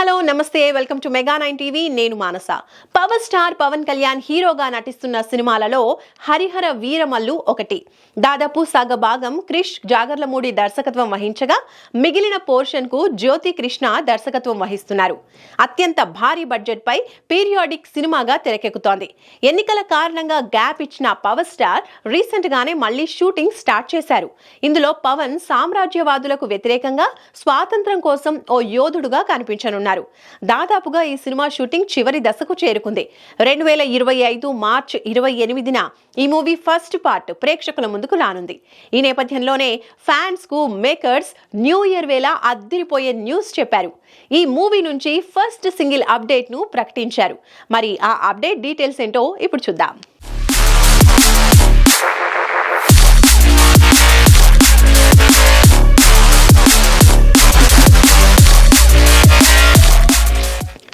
Hello నమస్తే welcome to Mega nine TV. నేను Manasa. Power star Pawan Kalyan హీరోగా నటిస్తున్న సినిమాలలో హరిహర వీరమల్లు ఒకటి. దాదాపు సగ భాగం క్రిష్ జాగర్లమూడి దర్శకత్వం వహించగా మిగిలిన పోర్షన్కు జ్యోతి కృష్ణ దర్శకత్వం వహిస్తున్నారు. అత్యంత భారీ బడ్జెట్ పై పీరియాడిక్ సినిమాగా తెరకెక్కుతోంది. ఎన్నికల కారణంగా గ్యాప్ ఇచ్చిన పవర్ స్టార్ రీసెంట్ గానే మళ్ళీ షూటింగ్ స్టార్ట్ చేశారు. ఇందులో పవన్ సామ్రాజ్యవాదులకు వ్యతిరేకంగా స్వాతంత్రం కోసం ఓ యోధుడుగా కనిపించనున్నారు. దాదాపుగా ఈ సినిమా షూటింగ్ చివరి దశకు చేరుకుంది. రెండు వేల ఇరవై ఐదు మార్చ్ ఇరవై ఎనిమిదిన ఈ మూవీ ఫస్ట్ పార్ట్ ప్రేక్షకుల ముందుకు రానుంది. ఈ నేపథ్యంలోనే ఫ్యాన్స్కు మేకర్స్ న్యూ ఇయర్ వేళ అద్దిరిపోయే న్యూస్ చెప్పారు. ఈ మూవీ నుంచి ఫస్ట్ సింగిల్ అప్డేట్ను ప్రకటించారు. మరి ఆ అప్డేట్ డీటెయిల్స్ ఏంటో ఇప్పుడు చూద్దాం.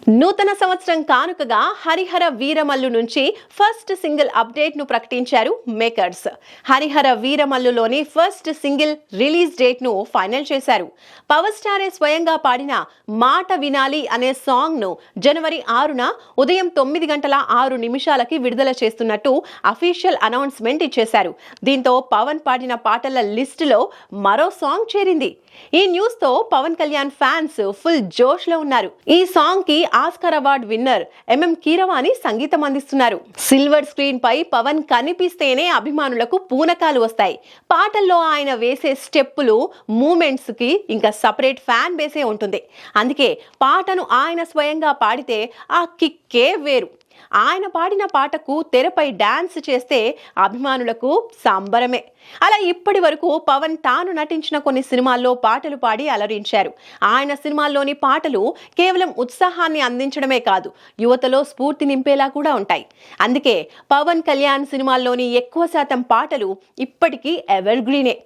నూతన సంవత్సరం కానుకగా హరిహర వీరమల్లు నుంచి ఫస్ట్ సింగిల్ అప్డేట్ను ప్రకటించారు మేకర్స్. హరిహర వీరమల్లులోని ఫస్ట్ సింగిల్ రిలీజ్ డేట్ను ఫైనల్ చేశారు. పవర్ స్టారే స్వయంగా పాడిన మాట వినాలి అనే సాంగ్ను జనవరి ఆరున ఉదయం తొమ్మిది గంటల ఆరు నిమిషాలకి విడుదల చేస్తున్నట్టు అఫీషియల్ అనౌన్స్మెంట్ ఇచ్చేశారు. దీంతో పవన్ పాడిన పాటల లిస్టులో మరో సాంగ్ చేరింది. ఈ న్యూస్తో పవన్ కళ్యాణ్ ఫ్యాన్స్ ఫుల్ జోష్లో ఉన్నారు. ఈ సాంగ్కి Oscar award winner M M Keeravani సంగీతం అందిస్తున్నారు. సిల్వర్ స్క్రీన్ పై పవన్ కనిపిస్తేనే అభిమానులకు పూనకాలు వస్తాయి. పాటల్లో ఆయన వేసే స్టెప్పులు మూమెంట్స్కి ఇంకా సపరేట్ ఫ్యాన్ బేసే ఉంటుంది. అందుకే పాటను ఆయన స్వయంగా పాడితే ఆ కిక్ కే వేరు. ఆయన పాడిన పాటకు తెరపై డాన్స్ చేస్తే అభిమానులకు సంబరమే. అలా ఇప్పటి వరకు పవన్ తాను నటించిన కొన్ని సినిమాల్లో పాటలు పాడి అలరించారు. ఆయన సినిమాల్లోని పాటలు కేవలం ఉత్సాహాన్ని అందించడమే కాదు యువతలో స్ఫూర్తి నింపేలా కూడా ఉంటాయి. అందుకే పవన్ కళ్యాణ్ సినిమాల్లోని ఎక్కువ శాతం పాటలు ఇప్పటికీ ఎవర్ గ్రీనే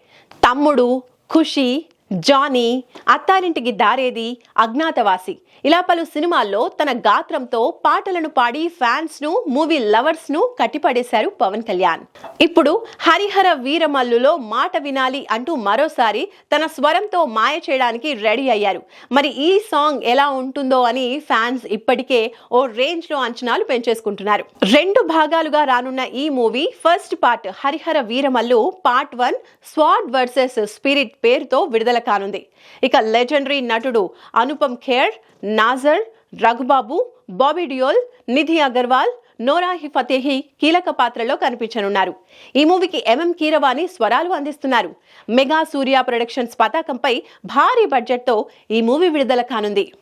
తమ్ముడు ఖుషి జానీ అత్తారింటికి దారేది అజ్ఞాతవాసి. ఇలా పలు సినిమాల్లో తన గాత్రంతో పాటలను పాడి ఫ్యాన్స్ను మూవీ లవర్స్ను కట్టిపడేశారు పవన్ కళ్యాణ్. ఇప్పుడు హరిహర వీరమల్లులో మాట వినాలి అంటూ మరోసారి తన స్వరంతో మాయ చేయడానికి రెడీ అయ్యారు. మరి ఈ సాంగ్ ఎలా ఉంటుందో అని ఫ్యాన్స్ ఇప్పటికే ఓ రేంజ్లో అంచనాలు పెంచేసుకుంటున్నారు. రెండు భాగాలుగా రానున్న ఈ movie first part Harihara Veeramallu part one sword versus spirit పేరుతో విడుదల కానుంది. ఇక లెజెండరీ నటుడు అనుపమ్ ఖేర్ నాజర్ రఘుబాబు బాబీ డియోల్ నిధి అగర్వాల్ నోరాహి ఫతేహి కీలక పాత్రలో కనిపించనున్నారు. ఈ మూవీకి ఎంఎం కీరవాణి స్వరాలు అందిస్తున్నారు. మెగా సూర్య ప్రొడక్షన్స్ పతాకంపై భారీ బడ్జెట్తో ఈ మూవీ విడుదల కానుంది.